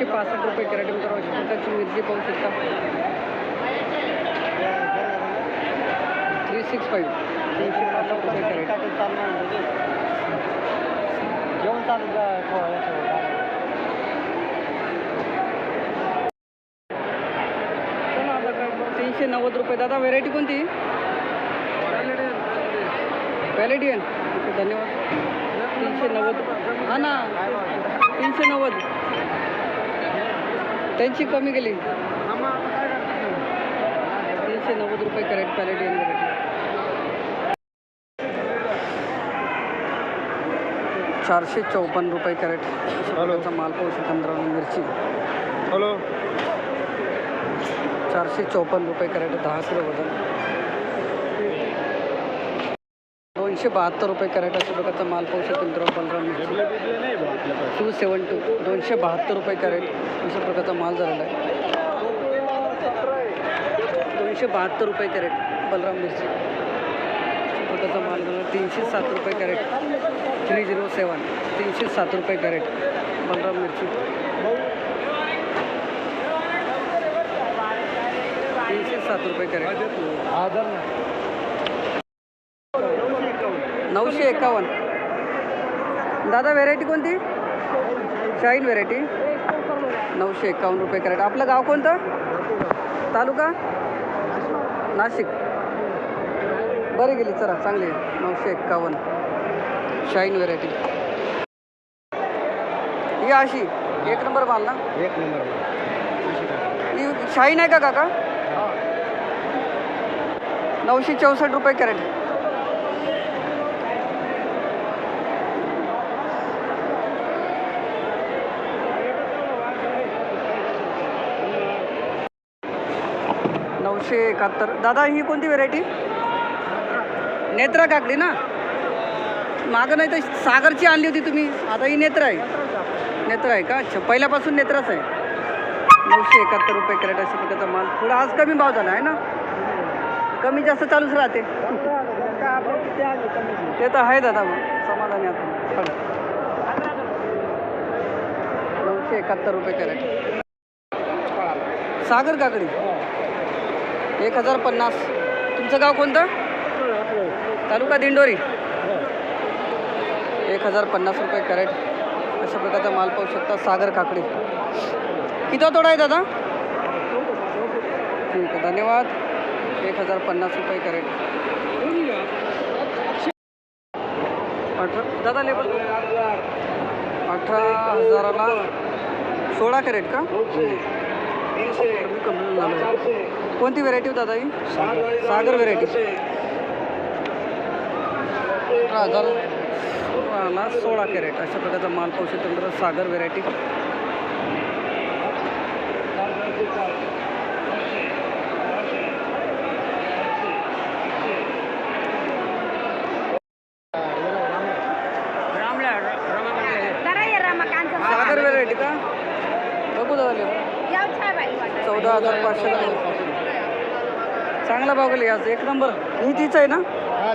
तीनशे पासष्ट रुपये कॅरेट अशा प्रकारची मिरची पाहू शकता थ्री सिक्स फाईव्ह तीनशे पासष्ट रुपये कॅरेट. जेवण चालू तीनशे नव्वद रुपये. दादा व्हेरायटी कोणती? ओके धन्यवाद. तीनशे नव्वद. हा ना. तीनशे नव्वद. त्यांची कमी गेली तीनशे नव्वद रुपये कॅरेट पॅलेडियन व्हेरायटी चारशे चौपन्न रुपये कॅरेट प्रकारचा माल पाहू शकता मित्रांनो मिरची. हॅलो. चारशे चौपन्न रुपये कॅरेट दहा किलो वजन. दोनशे बहात्तर रुपये कॅरेट अशा प्रकारचा माल पाहू शकतो मित्रांनो बलराम मिरची टू सेवन टू दोनशे बहात्तर रुपये कॅरेट अशा प्रकारचा माल झालेला आहे. दोनशे बहात्तर रुपये कॅरेट बलराम मिरची. अशा प्रकारचा माल झाला तीनशे सात रुपये कॅरेट. थ्री झिरो सेवन तीनशे सात रुपये कॅरेट बलराम मिरची. तीनशे सात रुपये कॅरेट. आधार एकावन्न. दादा व्हेरायटी कोणती? शाईन व्हेरायटी नऊशे एकावन्न रुपये कॅरेट आपलं गाव कोणतं? तालुका? नाशिक. बरी गेली चला चांगली. नऊशे एक्कावन्न शाईन व्हेरायटी ही अशी. एक नंबर माल ना? एक नंबर ही शाईन आहे का काका? नऊशे चौसष्ट रुपये कॅरेट नऊशे एकाहत्तर. दादा ही कोणती व्हेरायटी नेत्रा काकडी ना? मागं नाही तर सागरची आणली होती तुम्ही. आता ही नेत्र आहे. नेत्र आहे का? अच्छा पहिल्यापासून नेत्राच आहे. नऊशे एकाहत्तर रुपये कॅरेट असे त्याचा माल. थोडा आज कमी भाव झाला आहे ना? कमी जास्त चालूच राहते. ते तर आहे दादा मग. समाधानी आपण. नऊशे एकाहत्तर रुपये कॅरेट. सागर काकडी. एक हजार पन्नास. तुमचं गाव कोणतं? तालुका दिंडोरी. एक हजार पन्नास रुपये कॅरेट. अशा प्रकारचा माल पाहू शकता सागर काकडी. किती तोडा आहे दादा? ठीक आहे धन्यवाद. एक हजार पन्नास रुपये कॅरेट. अठरा दादा लेबल अठरा हजाराला सोळा कॅरेट का? हो. कमी झालं. कोणती व्हेरायटी होती दादा ही? सागर व्हेरायटी अठरा हजार सोळा कॅरेट. अशा प्रकारचा माल पाहू शकतो सागर व्हेरायटी जरा ये रमाकांत. सागर व्हेरायटी का? बघू चौदा हजार पाचशे. चांगला भाव गेली आज एक नंबर. ही तीच आहे ना? हा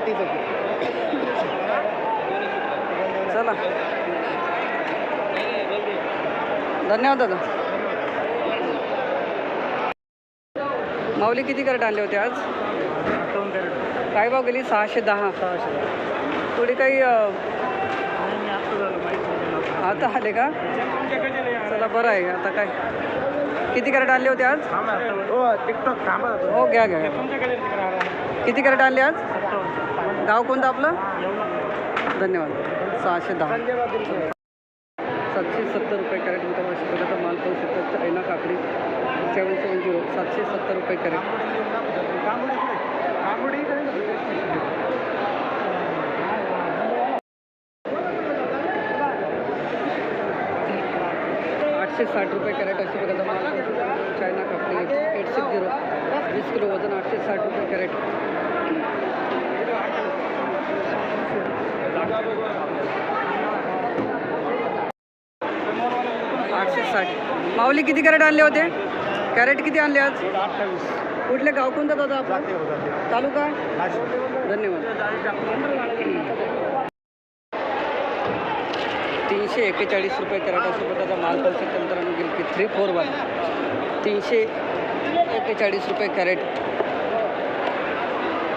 चला. धन्यवाद दादा. माऊली किती कॅरेट आणले होते आज? काय भाव गेली? सहाशे दहा. थोडी काही आता आले का? चला बरं आहे. आता काय? किती कॅरेट आणले होते आज? हो हो घ्या घ्या. किती कॅरेट आणले आज? गाव कोणतं आपलं? धन्यवाद. सहाशे दहा. सातशे सत्तर रुपये कॅरेट मित्रांनो अशा प्रकारचा माल पाहू शकतो. चायना काकडी. Seven seven zero. सातशे सत्तर रुपये कॅरेट. आठशे साठ रुपये कॅरेट माल पाहू शकतो चायना काकडी एट सिक्स झिरो वीस किलो वजन आठशे साठ रुपये कॅरेट. आठशे साठ. माऊली किती कॅरेट आणले होते? कॅरेट किती आणले आज? कुठले? गाव कोणतं दादा आपलं? तालुका? धन्यवाद. तीनशे एक्केचाळीस रुपये कॅरेट अशा प्रकारचा माल पाहू शकता मित्रांनो गिलकी थ्री फोर वन तीनशे एक्केचाळीस रुपये कॅरेट.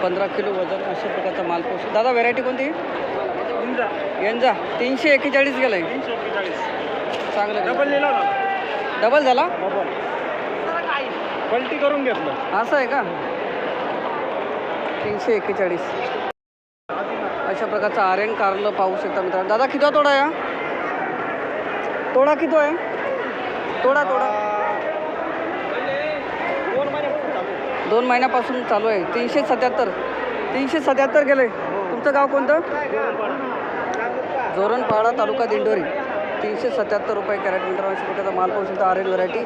पंधरा किलो वजन अशा प्रकारचा माल शकता दादा व्हेरायटी कोणती? यंजा तीनशे एक्केचाळीस गेलं आहे चांगलं डबल गेलं. डबल झाला? पलटी करून घेतलं. असं आहे का? तीनशे एक्केचाळीस अशा प्रकारचा आर्यन कारलं पाहू शकता मित्रांनो. दादा किती तोडा या तोडा किती आहे? तोडा तोडा. दोन महिन्यापासून चालू आहे. तीनशे सत्याहत्तर. तीनशे सत्याहत्तर गेले तुमचं गाव कोणतं? जोरणपाडा तालुका दिंडोरी. तीनशे सत्याहत्तर रुपये कॅरेट मित्रांनो अशा प्रकारचा माल पाहू शकता आरेल व्हरायटी.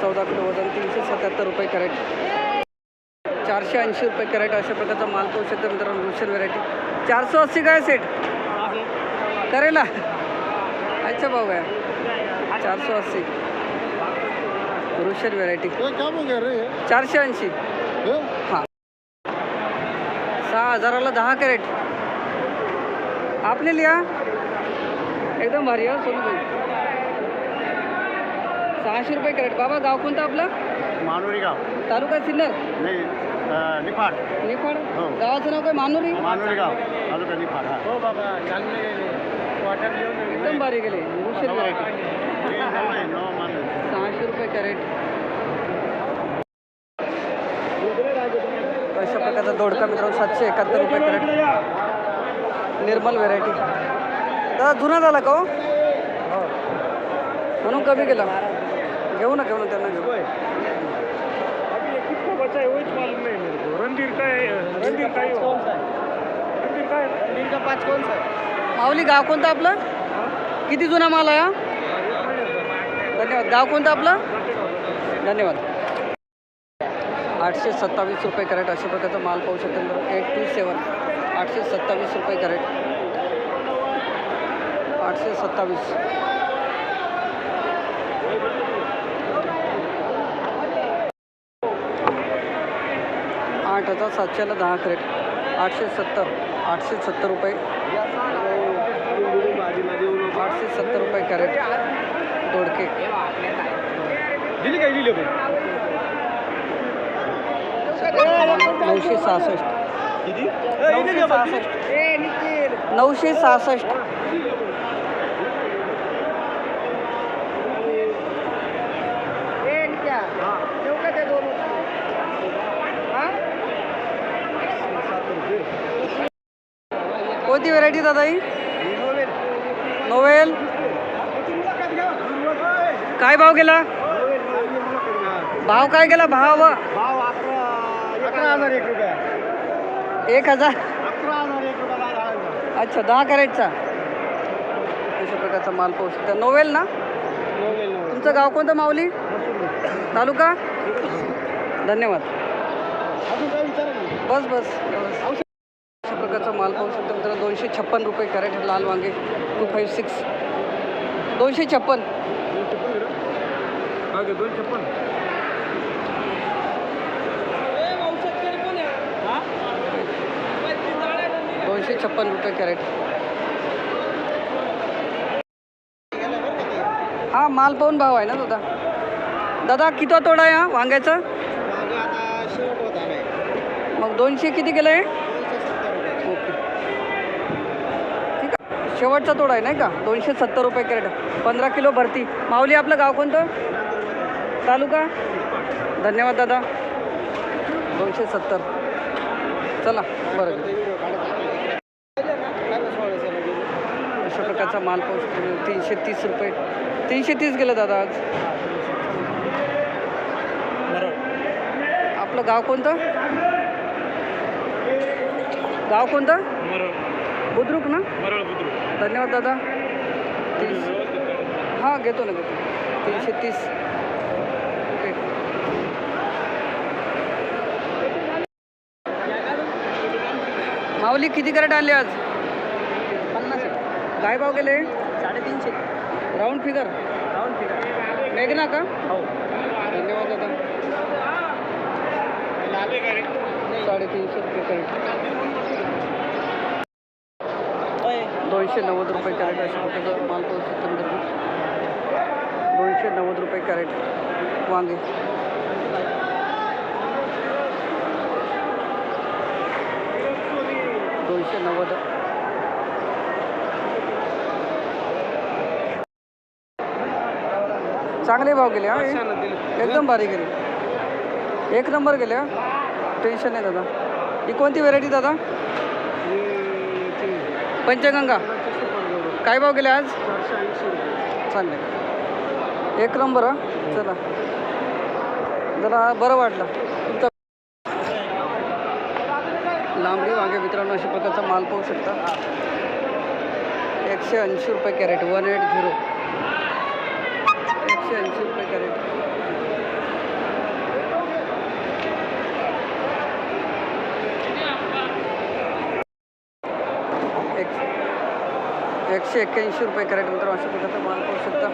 चौदा किलो वजन तीनशे सत्याहत्तर रुपये कॅरेट. चारशे ऐंशी रुपये कॅरेट अशा प्रकारचा माल पाहू शकता मित्रांनो रुशन व्हरायटी. चारशे अस्सी काय सेट? करेला. अच्छा भाऊ आहे. चारशे अस्सी. रुशन व्हरायटी हे चारशे ऐंशी. हे? हां. सहा हजाराला दहा कॅरेट. आपले लिहा एकदम भारी हा सोनू भाई सहाशे रुपये कॅरेट. बाबा गाव कोणतं आपलं? मानुरी गाव. तालुका सिन्नर. नाही अं, निफाड. निफाड? हो. गावाचं नाव काय? मानुरी? मानुरी गाव. तालुका निफाड हा. हो बाबा चांगले एकदम भारी गेले. हो, सहाशे रुपये कॅरेट. अशा प्रकारचा दोडका मित्रांनो सातशे एकाहत्तर रुपये कॅरेट. निर्मल व्हेरायटी दादा जुना झाला का हो? म्हणून कमी केला. घेऊ ना घेऊ ना त्यांना घेऊ. रणधीर का है रणधीर का. कौन सा है रणधीर का है रणधीर का पाँच कौन सा है माऊली गाव कोणतं आपलं? किती जुना माल आहे हा? धन्यवाद. गाव कोणतं आपलं? धन्यवाद. आठशे सत्तावीस रुपये कॅरेट अशा प्रकारचा माल पाहू शकतो एट टू सेवन आठशे सत्तावीस रुपये कॅरेट. आठशे सत्तावीस. आठ हजार सातशेला दहा कॅरेट. आठशे सत्तर आठशे सत्तर रुपये. आठशे सत्तर रुपये कॅरेट दोडके दिली काय दिली नऊशे सहासष्ट. नऊशे सहासष्ट. नऊशे सहासष्ट. कोणती व्हरायटी दादा ही? नोवेल काय भाव गेला? भाव काय गेला? भाव एक हजार. अच्छा दहा कॅरेटचा. अशा प्रकारचा माल पाहू शकता. नोवेल ना? तुमचं गाव कोणतं माऊली? तालुका? धन्यवाद. बस बस बस. प्रकारचा माल पाहू शकता मित्रांनो दोनशे छप्पन रुपये कॅरेट लाल वांगे टू फाईव्ह सिक्स दोनशे छप्पन. दोन छप्पन दोनशे छप्पन रुपये कॅरेट. हा माल पाहून भाव आहे ना दादा? दादा किती तोडा आहे हा वांग्याचा? मागे दोनशे किती गेलं आहे दोनशे सत्तर रुपये ओके ठीक आहे शेवटचा तोडा आहे नाही का? दोनशे सत्तर रुपये कॅरेट. पंधरा किलो भरती. माऊली आपलं गाव कोणतं? तालुका? धन्यवाद दादा. दोनशे सत्तर. चला बरं. अशा प्रकारचा माल पोहोचतो. तीनशे तीस रुपये. तीनशे तीस गेलं दादा आज. आपलं गाव कोणतं? गाव कोणतं? बुद्रुक ना? धन्यवाद दादा. तीस. हां घेतो ना घेतो. तीनशे तीस. ओके. माऊली किती कॅरेट आणले आज? पन्नास. काय भाव गेले साडेतीनशे. Round figure? Round figure. मेघना का? हो. धन्यवाद दादा. साडेतीनशे रुपये कॅरेट. दोनशे नव्वद रुपये कॅरेट अशा प्रकारचा माल पाहू शकतो मित्रांनो दोनशे नव्वद रुपये कॅरेट वांगे. दोनशे नव्वद. चांगले भाव गेले हा? एकदम भारी गेले. एक नंबर गेले हा. टेन्शन नाही दादा. ही कोणती व्हेरायटी दादा? पंचगंगा. काय भाव गेले आज? चांगले. एक नंबर हा? चला. जरा बरं वाटलं. तुमचं लांबडी वांगे मित्रांनो अशा प्रकारचा माल पाहू शकता. एकशे ऐंशी रुपये कॅरेट वन एट झिरो. एकशे ऐंशी रुपये कॅरेट एक एकशे एक्क्याऐंशी रुपये कॅरेट मित्रांनो अशा प्रकारचा माल पाहू शकता.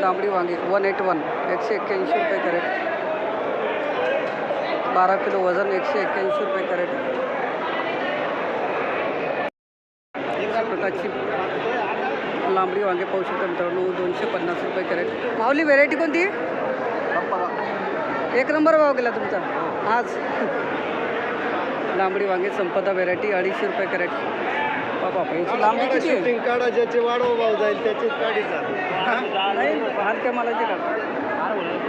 लांबडी वांगी वन एट वन एकशे एक्क्याऐंशी रुपये कॅरेट. बारा किलो वजन एकशे एक्क्याऐंशी रुपये कॅरेट. प्रकारची लांबडी वांगे पाहू शकता मित्रांनो दोनशे पन्नास रुपये कॅरेट. माऊली व्हेरायटी कोणती? एक नंबर भाव गेला तुमचा. आज. लांबडी वांगे संपदा व्हेरायटी अडीचशे रुपये कॅरेट. बाबा याची लांबडी किती आहे? शूटिंग काढा ज्याचे वाढव भाव जाईल त्याचीच गाडी नाही हलक्या मालाची का?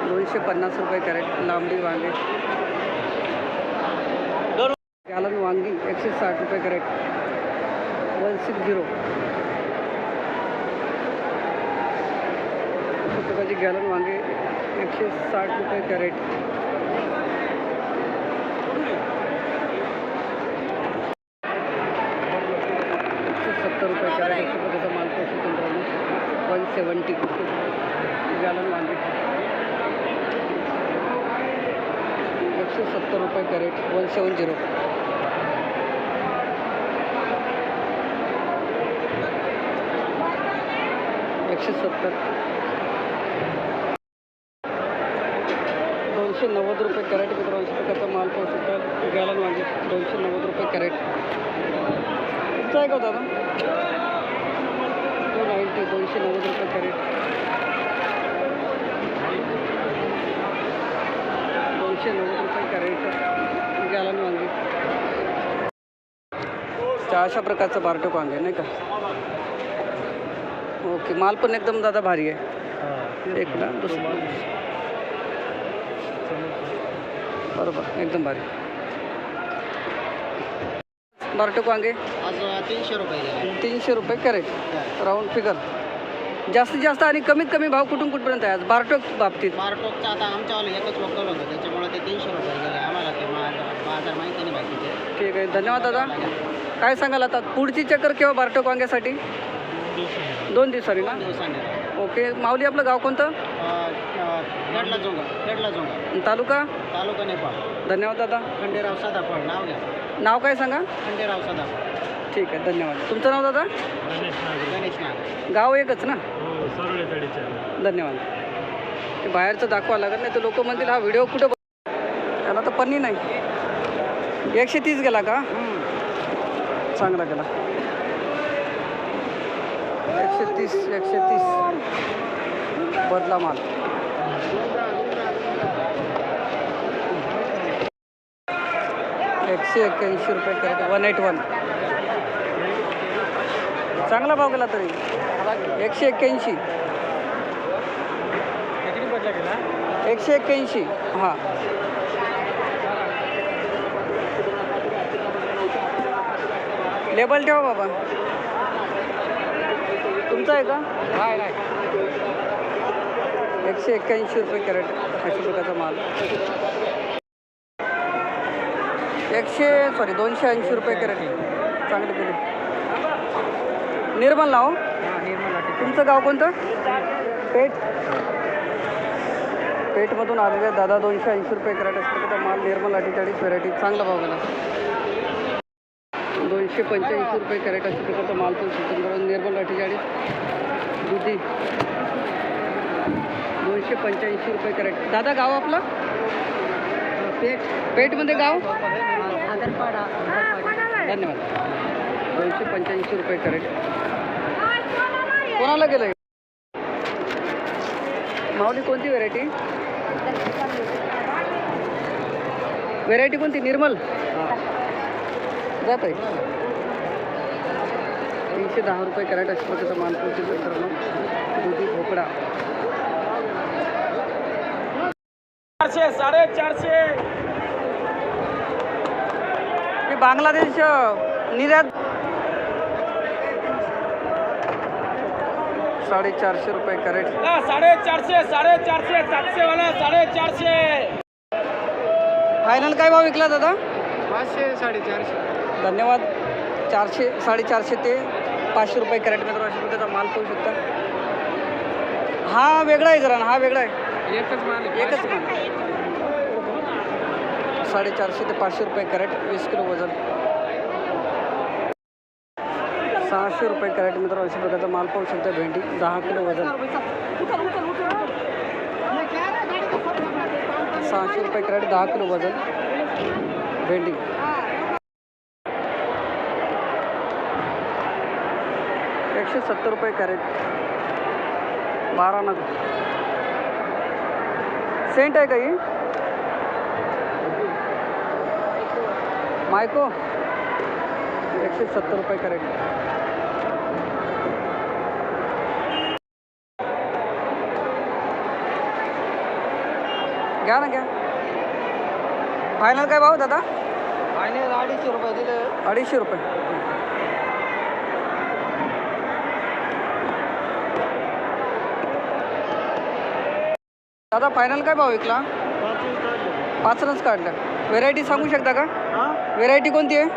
दोनशे पन्नास रुपये कॅरेट लांबडी वांगे. गॅलन वांगी एकशे साठ रुपये कॅरेट. One six zero. प्रकारची गॅलन वांगे एकशे साठ रुपये कॅरेट एकशे सत्तर रुपये कॅरेट एकशे प्रकारचा माल पोषण पंधरा वन सेवन्टी गॅलन वांगे एकशे सत्तर रुपये कॅरेट वन सेवन झिरो एकशे सत्तर. दोनशे नव्वद रुपये कॅरेट मित्रांनो प्रकारचा माल पोहोचू शकता गॅलन वांगे दोनशे नव्वद रुपये कॅरेट. तुमचं आहे का दादा रुपये कॅरेट दोनशे नव्वद रुपये कॅरेट गॅलन वांगे तर अशा प्रकारचं बारटोक वांगे नाही का? ओके माल पण एकदम दादा भारी आहे एक ना दुसरं बरोबर एकदम भारी। बारटोक वांगे? आज तीनशे रुपये तीनशे रुपये कॅरेट. Round figure. जास्तीत जास्त आणि कमीत कमी भाव कुठून कुठपर्यंत आहे आज? बारटोक बाबतीत. मार्टोकचं आता आमच्यावालं एकच लोकल होतं त्याच्यामुळे ते तीनशे रुपये गेले. आम्हाला ते बाजार माहिती नाही बाकीचे. ठीक आहे. धन्यवाद दादा. काय सांगाल आता? पुढची चक्कर केव्हा बारटोक वांग्यासाठी? दोन दिवसांनी ना? दिवसांनी. ओके. माऊली आपलं गाव कोणतं? तालुका? तालुका नेपाळ. धन्यवाद दादा. खंडेराव सदाफळ नाव घ्या. नाव काय सांगा? खंडेराव सदाफळ ठीक आहे धन्यवाद. तुमचं नाव दादा? गणेश नाग गाव एकच ना? धन्यवाद. ते बाहेरचं दाखवा लागत नाही तर लोक म्हणतील हा व्हिडिओ कुठं बघ- त्याला तर पन्नी नाही. एकशे तीस गेला का? चांगला गेला. एकशे तीस एकशे तीस. बदला माल. एकशे एक्क्याऐंशी रुपये कॅरेट. वन एट वन चांगला भाव गेला तरी. एकशे एक्क्याऐंशी. एकशे एक्क्याऐंशी. हां. लेबल ठेवा बाबा. तुमचं आहे का? एकशे एक्क्याऐंशी रुपये कॅरेट अशा प्रकारचा माल. एकशे सॉरी दोनशे ऐंशी रुपये कॅरेट. चांगले केले निर्मल नाव हो? तुमचं गाव कोणतं? पेठ. पेठमधून आलेले दादा दोनशे ऐंशी रुपये कॅरेट असतो तर माल निर्मल अठ्ठेचाळीस व्हेरायटी चांगला भाव गेला. दोनशे पंच्याऐंशी रुपये कॅरेट अशा प्रकारचा माल पण सुचून निर्मल अठ्ठेचाळीस दुधी. दोनशे पंच्याऐंशी रुपये कॅरेट. दादा गाव आपलं? पेठ पेठमध्ये गाव? धन्यवाद. दोनशे पंच्याऐंशी रुपये कॅरेट. कोणाला गेलं माऊली कोणती व्हेरायटी व्हेरायटी कोणती? निर्मल? जात आहे तीनशे दहा रुपये कॅरेट पोहोचेल मित्रांनो दुधी भोपळा. चारशे साडेचारशे. हे बांगलादेश निर्यात साडेचारशे रुपये कॅरेट. साडेचारशे साडेचारशे सातशे वाला साडेचारशे. फायनल काय भाव विकला दादा? पाचशे साडेचारशे. धन्यवाद. चारशे साडेचारशे ते पाचशे रुपये कॅरेट मित्र अशा प्रकारचा माल पाहू शकता. हा वेगळा आहे जरा हा वेगळा आहे. एकच माल एकच माल. साडेचारशे ते पाचशे रुपये कॅरेट वीस किलो वजन. सहाशे रुपये कॅरेट मित्र अशा प्रकारचा माल पाहू शकता भेंडी दहा किलो वजन. सहाशे रुपये कॅरेट दहा किलो वजन. भेंडी. एकशे सत्तर रुपये कॅरेट. बारा नग. सेंट आहे काही मायको. एकशे सत्तर रुपये कॅरेट घ्या ना घ्या. फायनल काय भाव दादा? फायनल अडीचशे रुपये दिले. अडीचशे रुपये. दादा फायनल काय भाव विकला? पाचनच काढलं. व्हेरायटी सांगू शकता का? व्हेरायटी कोणती आहे?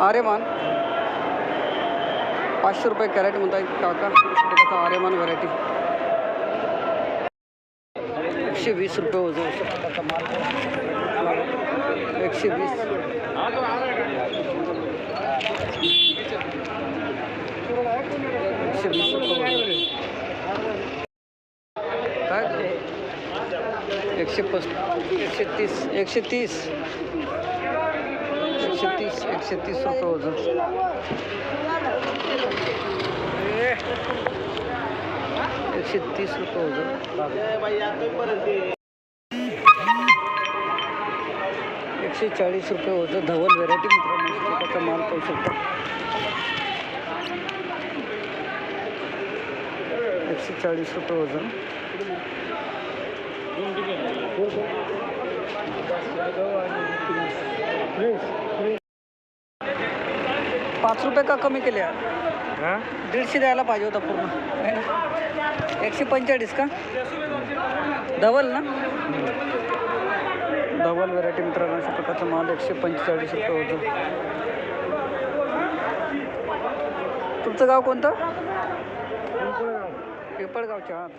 आर्यमान. पाचशे रुपये कॅरेट म्हणताय काका. आर्यमान व्हेरायटी एकशे वीस रुपये प्रकारचा एकशे वीस. एकशे वीस एकशे पस एकशे तीस. एकशे तीस. एकशे तीस एकशे तीस रुपये वजन. एकशे तीस रुपये वजन. एकशे चाळीस रुपये वजन. धवल व्हेरायटी मित्रांनो त्याचा माल पाहू शकता. एकशे चाळीस रुपये वजन. पाच रुपये का कमी केले दीडशे द्यायला पाहिजे होता पूर्ण? एकशे पंचेचाळीस का? डबल ना? डबल व्हेरायटी मित्रांनो अशा प्रकारचा माल एकशे पंचेचाळीस रुपये होतं. तुमचं गाव कोणतं? पिंपळगावच्या आत.